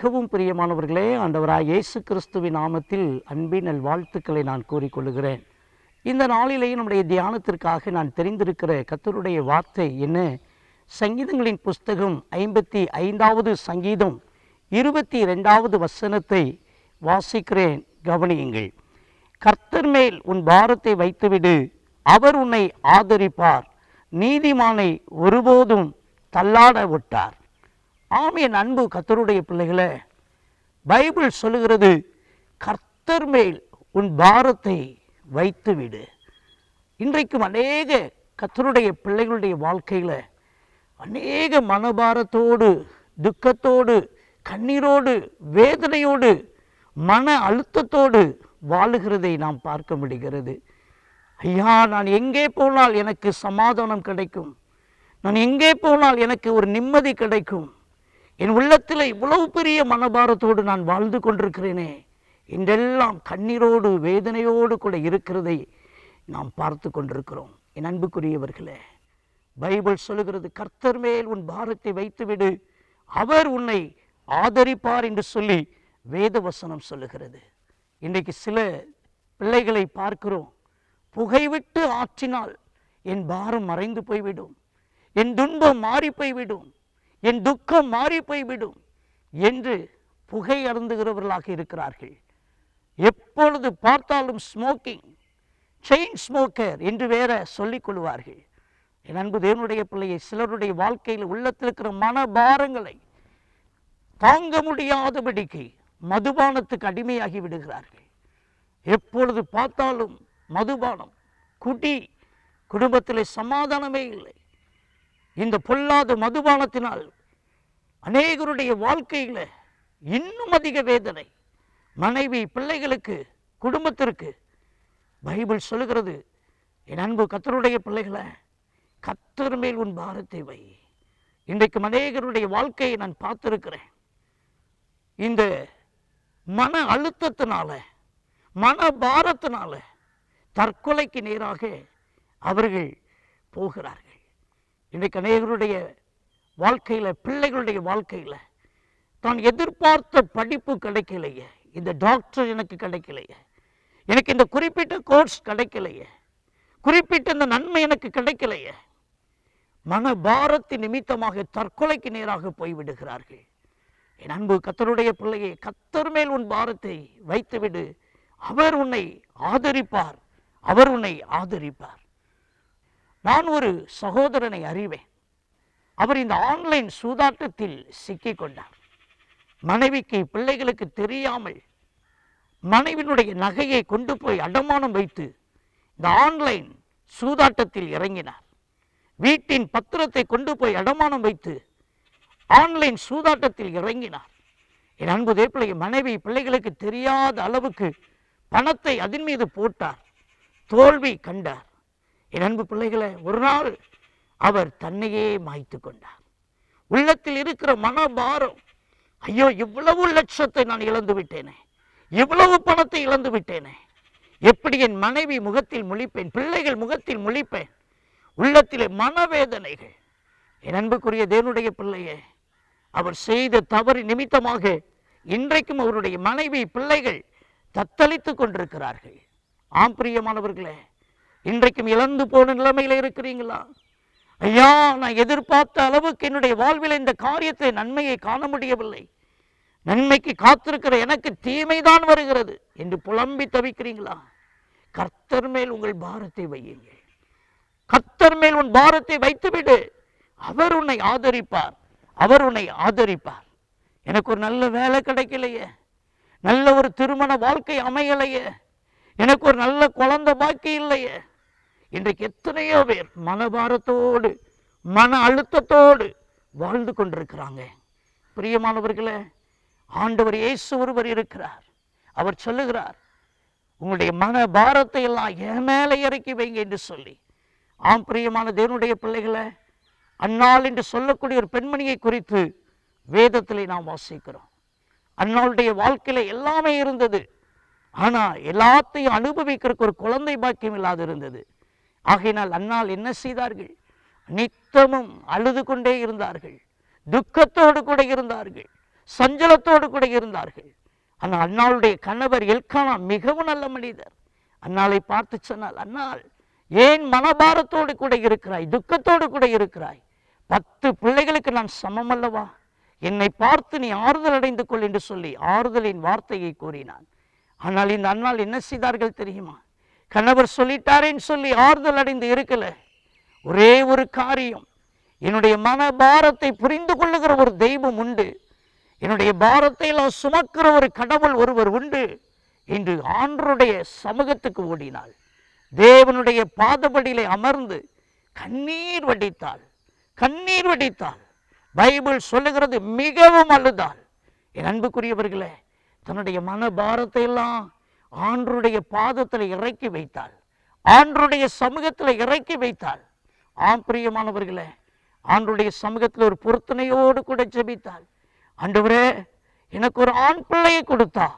மிகவும் பிரியமானவர்களே ஆண்டவராக இயேசு கிறிஸ்துவின் நாமத்தில் அன்பின் நல் வாழ்த்துக்களை நான் கூறிக்கொள்கிறேன் இந்த நாளிலேயே நம்முடைய தியானத்திற்காக நான் தெரிந்திருக்கிற கத்தருடைய வார்த்தை என்ன? சங்கீதங்களின் புஸ்தகம் ஐம்பத்தி ஐந்தாவது சங்கீதம் இருபத்தி ரெண்டாவது வசனத்தை வாசிக்கிறேன். கவனியுங்கள். கர்த்தர் மேல் உன் பாரத்தை வைத்துவிடு அவர் உன்னை ஆதரிப்பார். நீதிமானை ஒருபோதும் தள்ளாட விட்டார். ஆமென் அன்பு கத்தருடைய பிள்ளைகளை பைபிள் சொல்லுகிறது கர்த்தர் மேல் உன் பாரத்தை வைத்துவிடு. இன்றைக்கும் அநேக கத்தருடைய பிள்ளைகளுடைய வாழ்க்கையில் அநேக மனபாரத்தோடு துக்கத்தோடு கண்ணீரோடு வேதனையோடு மன அழுத்தத்தோடு வாழுகிறதை நாம் பார்க்க முடிகிறது. ஐயா நான் எங்கே போனால் எனக்கு சமாதானம் கிடைக்கும்? நான் எங்கே போனால் எனக்கு ஒரு நிம்மதி கிடைக்கும்? என் உள்ளத்தில் இவ்வளவு பெரிய மனபாரத்தோடு நான் வாழ்ந்து கொண்டிருக்கிறேனே. இன்றெல்லாம் கண்ணீரோடு வேதனையோடு கூட இருக்கிறதை நாம் பார்த்து கொண்டிருக்கிறோம். என் அன்புக்குரியவர்களே பைபிள் சொல்லுகிறது கர்த்தர் மேல் உன் பாரத்தை வைத்துவிடு அவர் உன்னை ஆதரிப்பார் என்று சொல்லி வேதவசனம் சொல்லுகிறது. இன்றைக்கு சில பிள்ளைகளை பார்க்கிறோம் புகைவிட்டு ஆற்றினால் என் பாரம் மறைந்து போய்விடும் என் துன்பம் மாறி போய்விடும் என் துக்கம் மாறி போய்விடும் என்று புகை அருந்துகிறவர்களாக இருக்கிறார்கள். எப்பொழுது பார்த்தாலும் ஸ்மோக்கிங் செயின் ஸ்மோக்கர் என்று வேற சொல்லிக் கொள்வார்கள். என் அன்பு தேவனுடைய பிள்ளையை சிலருடைய வாழ்க்கையில் உள்ளத்தில் இருக்கிற மனபாரங்களை தாங்க முடியாதபடிக்கு மதுபானத்துக்கு அடிமையாகி விடுகிறார்கள். எப்பொழுது பார்த்தாலும் மதுபானம் குடி குடும்பத்தில் சமாதானமே இல்லை. இந்த பொல்லாத மதுபானத்தினால் அநேகருடைய வாழ்க்கையில் இன்னும் அதிக வேதனை. மனைவி பிள்ளைகளுக்கு குடும்பத்திற்கு பைபிள் சொல்லுகிறது என் அன்பு கத்தருடைய பிள்ளைகளை கத்தர் மேல் உன் பாரத்தை வை. இன்றைக்கு அநேகருடைய வாழ்க்கையை நான் பார்த்திருக்கிறேன். இந்த மன அழுத்தத்தினால மன பாரத்தினால தற்கொலைக்கு நேராக அவர்கள் போகிறார்கள். இன்றைக்கு அநேகருடைய வாழ்க்கையில் பிள்ளைகளுடைய வாழ்க்கையில் தான் எதிர்பார்த்த படிப்பு கிடைக்கலையே. இந்த டாக்டர் எனக்கு கிடைக்கலையே. எனக்கு இந்த குறிப்பிட்ட கோர்ஸ் கிடைக்கலையே. குறிப்பிட்ட இந்த நன்மை எனக்கு கிடைக்கலையே. மன பாரத்தி நிமித்தமாக தற்கொலைக்கு நேராக போய்விடுகிறார்கள். என் அன்பு கத்தருடைய பிள்ளையை கத்தர் மேல் உன் பாரத்தை வைத்துவிடு. அவர் உன்னை ஆதரிப்பார். அவர் உன்னை ஆதரிப்பார். நான் ஒரு சகோதரனை அறிவேன். அவர் இந்த ஆன்லைன் சூதாட்டத்தில் சிக்கிக் கொண்டார் மனைவிக்கு பிள்ளைகளுக்கு தெரியாமல் மனைவினுடைய நகையை கொண்டு போய் அடமானம் வைத்து இந்த ஆன்லைன் சூதாட்டத்தில் இறங்கினார். வீட்டின் பத்திரத்தை கொண்டு போய் அடமானம் வைத்து ஆன்லைன் சூதாட்டத்தில் இறங்கினார். என் அன்பு தேப்பிள்ளை மனைவி பிள்ளைகளுக்கு தெரியாத அளவுக்கு பணத்தை அதன் மீது போட்டார். தோல்வி கண்டார். என் அன்பு பிள்ளைகளை ஒரு நாள் அவர் தன்னையே மாய்த்து கொண்டார். உள்ளத்தில் இருக்கிற மனபாரம் ஐயோ இவ்வளவு லட்சத்தை நான் இழந்து விட்டேனே இவ்வளவு பணத்தை இழந்து விட்டேனே எப்படி என் மனைவி முகத்தில் முழிப்பேன் பிள்ளைகள் முகத்தில் முழிப்பேன் உள்ளத்திலே மனவேதனைகள். என் அன்புக்குரிய தேவனுடைய பிள்ளையே அவர் செய்த தவறு நிமித்தமாக இன்றைக்கும் அவருடைய மனைவி பிள்ளைகள் தத்தளித்துக் கொண்டிருக்கிறார்கள். ஆம் பிரியமானவர்களே இன்றைக்கும் இழந்து போன நிலைமையில் இருக்கிறீங்களா? ஐயா நான் எதிர்பார்த்த அளவுக்கு என்னுடைய வாழ்வில் இந்த காரியத்தை நன்மையை காண முடியவில்லை. நன்மைக்கு காத்திருக்கிற எனக்கு தீமைதான் வருகிறது என்று புலம்பி தவிக்கிறீங்களா? கர்த்தர் மேல் உங்கள் பாரத்தை வையுங்கள். கர்த்தர் மேல் உன் பாரத்தை வைத்துவிடு. அவர் உன்னை ஆதரிப்பார். அவர் உன்னை ஆதரிப்பார். எனக்கு ஒரு நல்ல வேலை கிடைக்கலையே. நல்ல ஒரு திருமண வாழ்க்கை அமையலையே. எனக்கு ஒரு நல்ல குழந்தை பாக்கி இல்லையே. இன்றைக்கு எத்தனையோ பேர் மனபாரத்தோடு மன அழுத்தத்தோடு வாழ்ந்து கொண்டிருக்கிறாங்க. பிரியமானவர்களே ஆண்டவர் இயேசு ஒருவர் இருக்கிறார். அவர் சொல்லுகிறார் உங்களுடைய மன பாரத்தை எல்லாம் என் மேலே இறக்கி வைங்க என்று சொல்லி. ஆம் பிரியமான தேவனுடைய பிள்ளைகளை அன்னாள் என்று சொல்லக்கூடிய ஒரு பெண்மணியை குறித்து வேதத்திலே நாம் வாசிக்கிறோம். அன்னாளுடைய வாழ்க்கையில் எல்லாமே இருந்தது. ஆனால் எல்லாத்தையும் அனுபவிக்கிறதுக்கு ஒரு குழந்தை பாக்கியம் இல்லாது இருந்தது. ஆகையினால் அன்னால் என்ன செய்தார்கள்? நித்தமும் அழுது கொண்டே இருந்தார்கள். துக்கத்தோடு கூட இருந்தார்கள். சஞ்சலத்தோடு கூட இருந்தார்கள். ஆனால் அன்னாளுடைய கணவர் எல்கானா மிகவும் நல்ல மனிதர். அன்னாளை பார்த்து சொன்னால் அன்னாள் ஏன் மனபாரத்தோடு கூட இருக்கிறாய்? துக்கத்தோடு கூட இருக்கிறாய்? பத்து பிள்ளைகளுக்கு நான் சமம் அல்லவா? என்னை பார்த்து நீ ஆறுதல் அடைந்து கொள் என்று சொல்லி ஆறுதலின் வார்த்தையை கூறினான். ஆனால் இந்த அண்ணால் என்ன செய்தார்கள் தெரியுமா? கணவர் சொல்லிட்டாரேன்னு சொல்லி ஆறுதல் அடைந்து இருக்கல. ஒரே ஒரு காரியம். என்னுடைய மன பாரத்தை புரிந்து கொள்ளுகிற ஒரு தெய்வம் உண்டு. என்னுடைய பாரத்தை எல்லாம் சுமக்கிற ஒரு கடவுள் ஒருவர் உண்டு என்று ஆண்டருடைய சமூகத்துக்கு ஓடினாள். தேவனுடைய பாதபடியிலே அமர்ந்து கண்ணீர் வடித்தாள். கண்ணீர் வடித்தாள். பைபிள் சொல்லுகிறது மிகவும் அழுதாள். என் அன்புக்குரியவர்களே தன்னுடைய மன பாரத்தை எல்லாம் ஆண்டருடைய பாதத்தில் இறக்கி வைத்தாள். ஆண்டருடைய சமூகத்தில் இறக்கி வைத்தாள். ஆம் பிரியமானவர்களே சமூகத்தில் ஒரு பொருத்தனையோடு கூட ஜெபித்தாள். ஆண்டவரே எனக்கு ஒரு ஆண் பிள்ளையை கொடுத்தா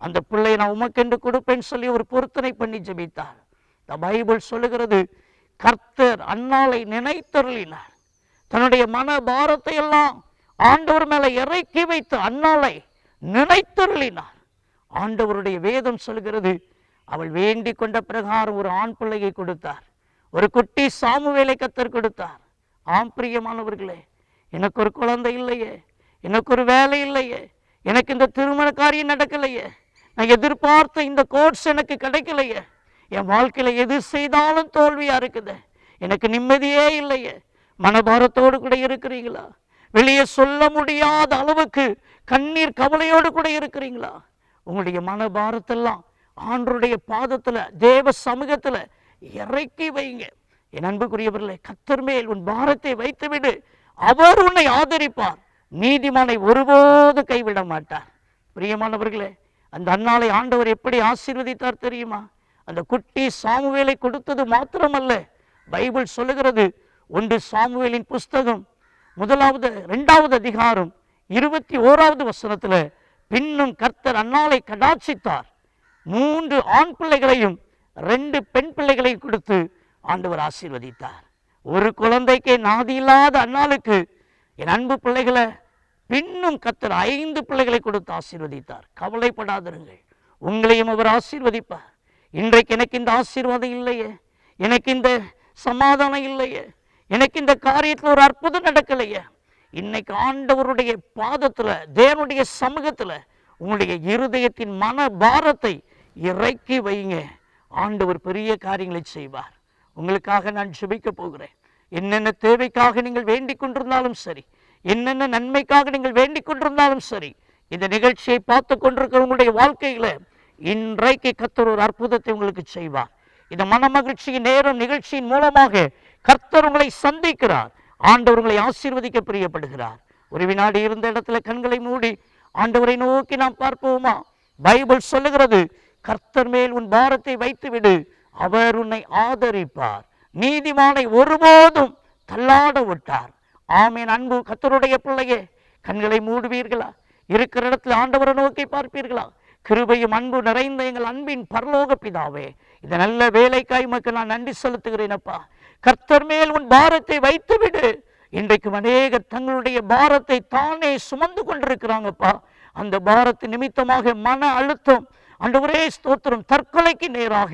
அந்த பிள்ளையை நான் உமக்கென்று கொடுப்பேன்னு சொல்லி ஒரு பொருத்தனை பண்ணி ஜெபித்தாள். இந்த பைபிள் சொல்லுகிறது கர்த்தர் அன்னாலை நினைத்தருளினார். தன்னுடைய மன பாரத்தை எல்லாம் ஆண்டவர் மேலே இறக்கி வைத்து அன்னாலை நினைத்தருளினார். ஆண்டவருடைய வேதம் சொல்கிறது அவள் வேண்டிக் கொண்ட பிரகாரம் ஒரு ஆண் பிள்ளையை கொடுத்தார். ஒரு குட்டி சாமுவேலை கத்தர் கொடுத்தார். ஆம் பிரியமானவர்களே எனக்கு ஒரு குழந்தை இல்லையே எனக்கு ஒரு வேலை இல்லையே எனக்கு இந்த திருமண காரியம் நடக்கலையே நான் எதிர்பார்த்த இந்த கோர்ஸ் எனக்கு கிடைக்கலையே என் வாழ்க்கையில் எது செய்தாலும் தோல்வியாக இருக்குது எனக்கு நிம்மதியே இல்லையே மனபாரத்தோடு கூட இருக்கிறீங்களா? வெளியே சொல்ல முடியாத அளவுக்கு கண்ணீர் கவலையோடு கூட இருக்கிறீங்களா? உங்களுடைய மனபாரத்தெல்லாம் ஆண்டருடைய பாதத்தில் தேவ சமூகத்தில் இறக்கி வைங்க. என் அன்புக்குரியவர்களே கத்தர் மேல் உன் பாரத்தை வைத்துவிடு. அவர் உன்னை ஆதரிப்பார். நீதிமானை ஒருபோது கைவிட மாட்டார். பிரியமானவர்களே அந்த அன்னாளை ஆண்டவர் எப்படி ஆசீர்வதித்தார் தெரியுமா? அந்த குட்டி சாமுவேலை கொடுத்தது மாத்திரமல்ல. பைபிள் சொல்லுகிறது ஒன்று சாமுவேலின் புஸ்தகம் முதலாவது ரெண்டாவது அதிகாரம் இருபத்தி ஓராவது வசனத்தில் பின்னும் கர்த்தர் அன்னாலை கடாட்சித்தார். மூன்று ஆண் பிள்ளைகளையும் ரெண்டு பெண் பிள்ளைகளையும் கொடுத்து ஆண்டவர் ஆசீர்வதித்தார். ஒரு குழந்தைக்கே நாதி இல்லாத அன்னாளுக்கு என் அன்பு பிள்ளைகளை பின்னும் கர்த்தர் ஐந்து பிள்ளைகளை கொடுத்து ஆசீர்வதித்தார். கவலைப்படாதிருங்கள். உங்களையும் அவர் ஆசீர்வதிப்பார். இன்றைக்கு எனக்கு இந்த ஆசீர்வாதம் இல்லையே. எனக்கு இந்த சமாதானம் இல்லையே. எனக்கு இந்த காரியத்தில் ஒரு அற்புதம் நடக்கலையே. இன்னைக்கு ஆண்டவருடைய பாதத்தில் தேவனுடைய சமூகத்தில் உங்களுடைய இருதயத்தின் மன பாரத்தை இறக்கி வைங்க. ஆண்டவர் பெரிய காரியங்களை செய்வார். உங்களுக்காக நான் ஜெபிக்க போகிறேன். என்னென்ன தேவைக்காக நீங்கள் வேண்டிக் கொண்டிருந்தாலும் சரி என்னென்ன நன்மைக்காக நீங்கள் வேண்டிக் கொண்டிருந்தாலும் சரி இந்த நிகழ்ச்சியை பார்த்து கொண்டிருக்கிற உங்களுடைய வாழ்க்கையில் இன்றைக்கு கத்தர் ஒரு அற்புதத்தை உங்களுக்கு செய்வார். இந்த மனமகிழ்ச்சியின் நேரம் நிகழ்ச்சியின் மூலமாக கர்த்தர் உங்களை சந்திக்கிறார். ஆண்டவர்களை ஆசீர்வதிக்க பிரியப்படுகிறார். ஒரு வினாடி இருந்த இடத்துல கண்களை மூடி ஆண்டவரை நோக்கி நாம் பார்ப்போமா? பைபிள் சொல்லுகிறது கர்த்தர் மேல் உன் பாரத்தை வைத்துவிடு அவர் உன்னை ஆதரிப்பார். நீதிமானை ஒருபோதும் தள்ளாட விட்டார். ஆமேன். அன்பு கர்த்தருடைய பிள்ளையே கண்களை மூடுவீர்களா? இருக்கிற இடத்துல ஆண்டவரை நோக்கி பார்ப்பீர்களா? கிருபையும் அன்பு நிறைந்த எங்கள் அன்பின் பரலோக பிதாவே இந்த நல்ல வேலைக்காய் மக்கள் நான் நன்றி செலுத்துகிறேன் அப்பா கர்த்தர் மேல் உன் பாரத்தை வைத்து விடு இன்றைக்கும் அநேகர் தங்களுடைய பாரத்தை தானே சுமந்து கொண்டிருக்கிறாங்கப்பா. அந்த பாரத்து நிமித்தமாக மன அழுத்தம் அன்றுவரே ஸ்தோத்திரம் தற்கொலைக்கு நேராக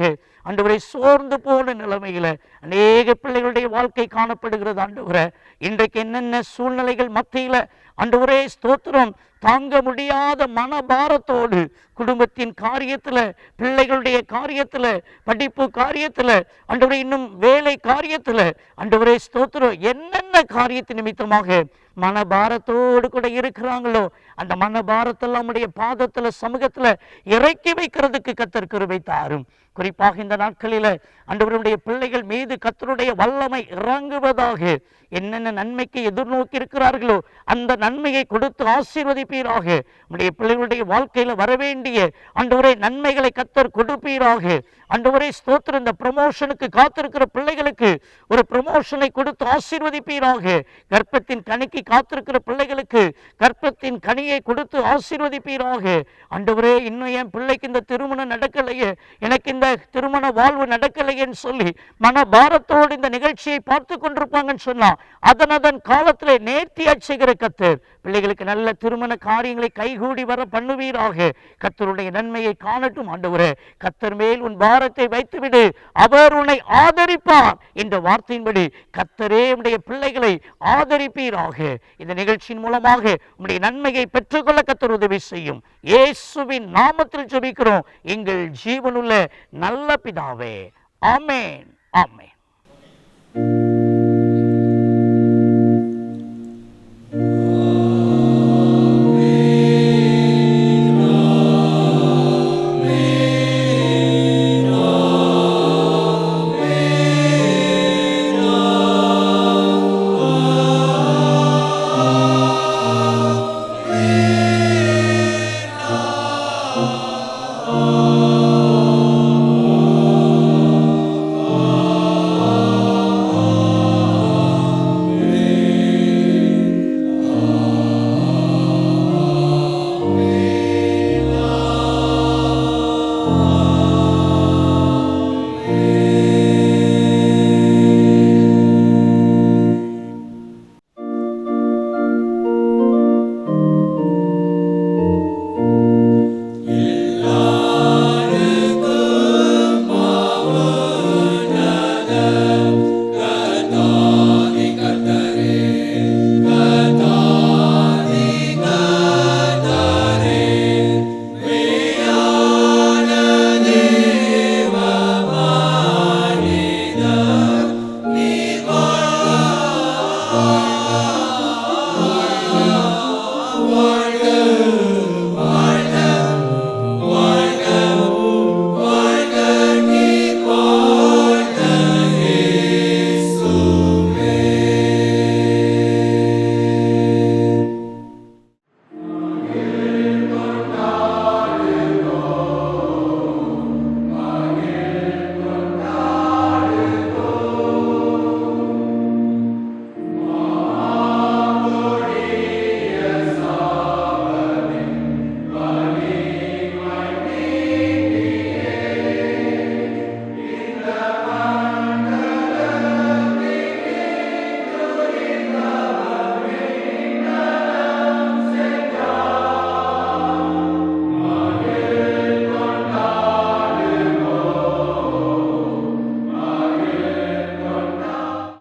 அன்றுவரை சோர்ந்து போன நிலைமையில் அநேக பிள்ளைகளுடைய வாழ்க்கை காணப்படுகிறது ஆண்டவரை. இன்றைக்கு என்னென்ன சூழ்நிலைகள் மத்தியில் ஆண்டவரே ஸ்தோத்திரம். தாங்க முடியாத மனபாரத்தோடு குடும்பத்தின் காரியத்தில் பிள்ளைகளுடைய காரியத்தில் படிப்பு காரியத்தில் அன்றுவரை இன்னும் வேலை காரியத்தில் அன்றுவரே ஸ்தோத்திரம். என்னென்ன காரியத்தின் நிமித்தமாக மனபாரத்தோடு கூட இருக்கிறாங்களோ? அந்த மனபாரத்தெல்லாம் நம்முடைய பாதத்தில் சமூகத்தில் இறக்கி வைக்கிறதுக்கு கத்தர் கிருபை தாரும். குறிப்பாக இந்த நாட்களில் அண்டவருடைய பிள்ளைகள் மீது கத்தருடைய வல்லமை இறங்குவதாக என்னென்ன நன்மைக்கு எதிர்நோக்கி இருக்கிறார்களோ அந்த நன்மையை கொடுத்து ஆசீர்வதிப்பீராக. நம்முடைய பிள்ளைகளுடைய வாழ்க்கையில் வரவேண்டிய அன்றவரை நன்மைகளை கத்தர் கொடுப்பீராக. அண்டவரே ஸ்தோத்திரம் இந்த ப்ரமோஷனுக்கு காத்திருக்கிற பிள்ளைகளுக்கு ஒரு ப்ரமோஷனை கொடுத்து ஆசீர்வதிப்பீராக. கர்ப்பத்தின் கனிக்கு காத்திருக்கிற பிள்ளைகளுக்கு கர்ப்பத்தின் கனியை கொடுத்து ஆசீர்வதிப்பீராக. அண்டவரே இன்னும் என் பிள்ளைக்கு இந்த திருமணம் நடக்கலையே. எனக்கு இந்த திருமண வாழ்வு நடக்கலையேன்னு சொல்லி மன பாரத்தோடு இந்த நிகழ்ச்சியை பார்த்து கொண்டிருப்பாங்கன்னு சொன்னா அதன் அதன் காலத்தில் நேர்த்தியா செய்கிற கத்தர் பிள்ளைகளுக்கு நல்ல திருமண காரியங்களை கைகூடி வர பண்ணுவீராக. கத்தருடைய நன்மையை காணட்டும் ஆண்டவரே. கத்தர் மேல் உன் பாரத்தை வைத்துவிடு அவர் உன்னை ஆதரிப்பார் என்ற வார்த்தையின்படி கத்தரே உடைய பிள்ளைகளை ஆதரிப்பீராக. இந்த நிகழ்ச்சியின் மூலமாக உடைய நன்மையை பெற்றுக்கொள்ள கத்தர் உதவி செய்யும். இயேசுவின் நாமத்தில் ஜெபிக்கிறோம். எங்கள் ஜீவனுள்ள நல்ல பிதாவே. ஆமேன். ஆமேன்.